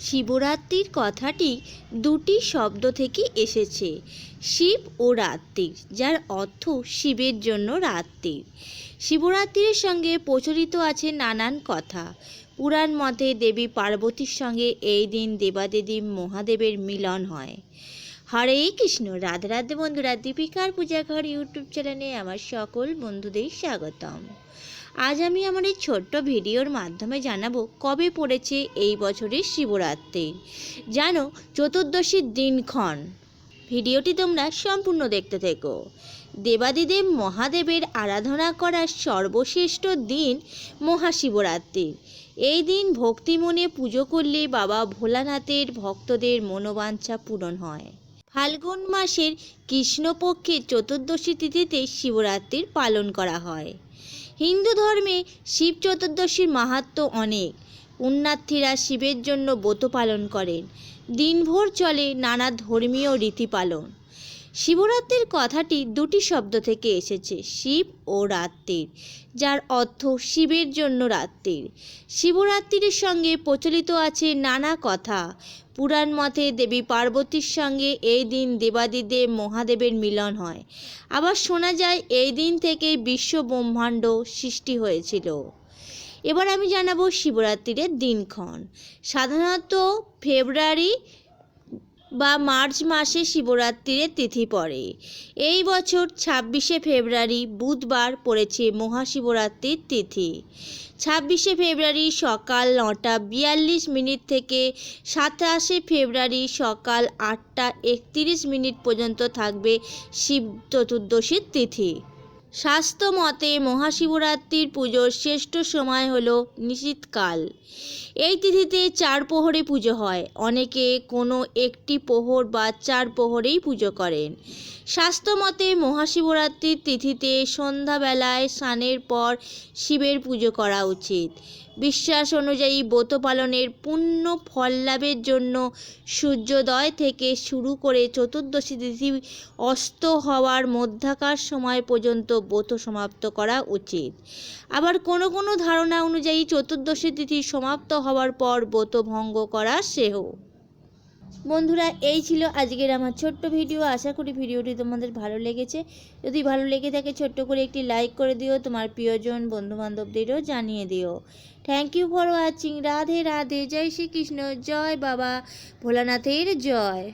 শিবরাত্রির কথাটি দুটি শব্দ থেকে এসেছে। শিব ও রাত্রির যার অর্থ শিবের জন্য রাত্রি। শিবরাত্রির সঙ্গে প্রচলিত আছে নানান কথা। পুরাণ মতে দেবী পার্বতীর সঙ্গে এই দিন দেবাদেবী মহাদেবের মিলন হয়। হরে কৃষ্ণ, রাধে রাধে বন্ধুরা, দীপিকার পূজাঘর ইউটিউব চ্যানেলে আমার সকল বন্ধুদের স্বাগতম। আজ আমি আমার এই ছোট্ট ভিডিওর মাধ্যমে জানাব কবে পড়েছে এই বছরের শিবরাত্রি। জানো চতুর্দশীর দিনক্ষণ। ভিডিওটি তোমরা সম্পূর্ণ দেখতে থেকো। দেবাদিদেব মহাদেবের আরাধনা করার সর্বশ্রেষ্ঠ দিন মহাশিবরাত্রি। এই দিন ভক্তি মনে পুজো করলে বাবা ভোলানাথের ভক্তদের মনোবাঞ্ছা পূরণ হয়। ফাল্গুন মাসের কৃষ্ণপক্ষের চতুর্দশী তিথিতে শিবরাত্রির পালন করা হয়। হিন্দু ধর্মে শিব চতুর্দশীর মাহাত্ম অনেক। পুণ্যার্থীরা শিবের জন্য ব্রত পালন করেন। দিনভর চলে নানা ধর্মীয় রীতি পালন। শিবরাত্রির কথাটি দুটি শব্দ থেকে এসেছে, শিব ও রাত্রির, যার অর্থ শিবের জন্য রাত্রির। শিবরাত্রির সঙ্গে প্রচলিত আছে নানা কথা। পুরাণ মতে দেবী পার্বতীর সঙ্গে এই দিন দেবাদিদেব মহাদেবের মিলন হয়। আবার শোনা যায়, এই দিন থেকেই বিশ্ব ব্রহ্মাণ্ড সৃষ্টি হয়েছিল। এবার আমি জানাব শিবরাত্রির দিনক্ষণ। সাধারণত ফেব্রুয়ারি বা মার্চ মাসে শিবরাত্রির তিথি পড়ে। এই বছর ছাব্বিশে ফেব্রুয়ারি বুধবার পড়েছে মহাশিবরাত্রির তিথি। ছাব্বিশে ফেব্রুয়ারি সকাল নটা বিয়াল্লিশ মিনিট থেকে সাতাশে ফেব্রুয়ারি সকাল আটটা একত্রিশ মিনিট পর্যন্ত থাকবে শিব চতুর্দশীর তিথি। স্বাস্থ্য মতে মহাশিবরাত্রির পুজোর শ্রেষ্ঠ সময় হল নিশীতকাল। এই তিথিতে চার প্রহরে পুজো হয়। অনেকে কোনো একটি প্রহর বা চার প্রহরেই পুজো করেন। স্বাস্থ্য মতে মহাশিবরাত্রির তিথিতে সন্ধ্যাবেলায় স্নানের পর শিবের পুজো করা উচিত। বিশ্বাস অনুযায়ী ব্রত পালনের পূর্ণ ফল লাভের জন্য সূর্যোদয় থেকে শুরু করে চতুর্দশী তিথি অস্ত হওয়ার মধ্যাকার সময় পর্যন্ত ব্রত সমাপ্ত করা উচিত। আবার কোনো কোনো ধারণা অনুযায়ী চতুর্দশী তিথি সমাপ্ত হওয়ার পর ব্রত ভঙ্গ করা সেহ। বন্ধুরা, এই ছিল আজকের আমার ছোট্ট ভিডিও। আশা করি ভিডিওটি তোমাদের ভালো লেগেছে। যদি ভালো লেগে থাকে, ছোট্ট করে একটি লাইক করে দিও, তোমার প্রিয়জন বন্ধুবান্ধবদেরও জানিয়ে দিও। Thank you for watching Radhe Radhe. জয় শ্রীকৃষ্ণ। জয় বাবা ভোলানাথের জয়।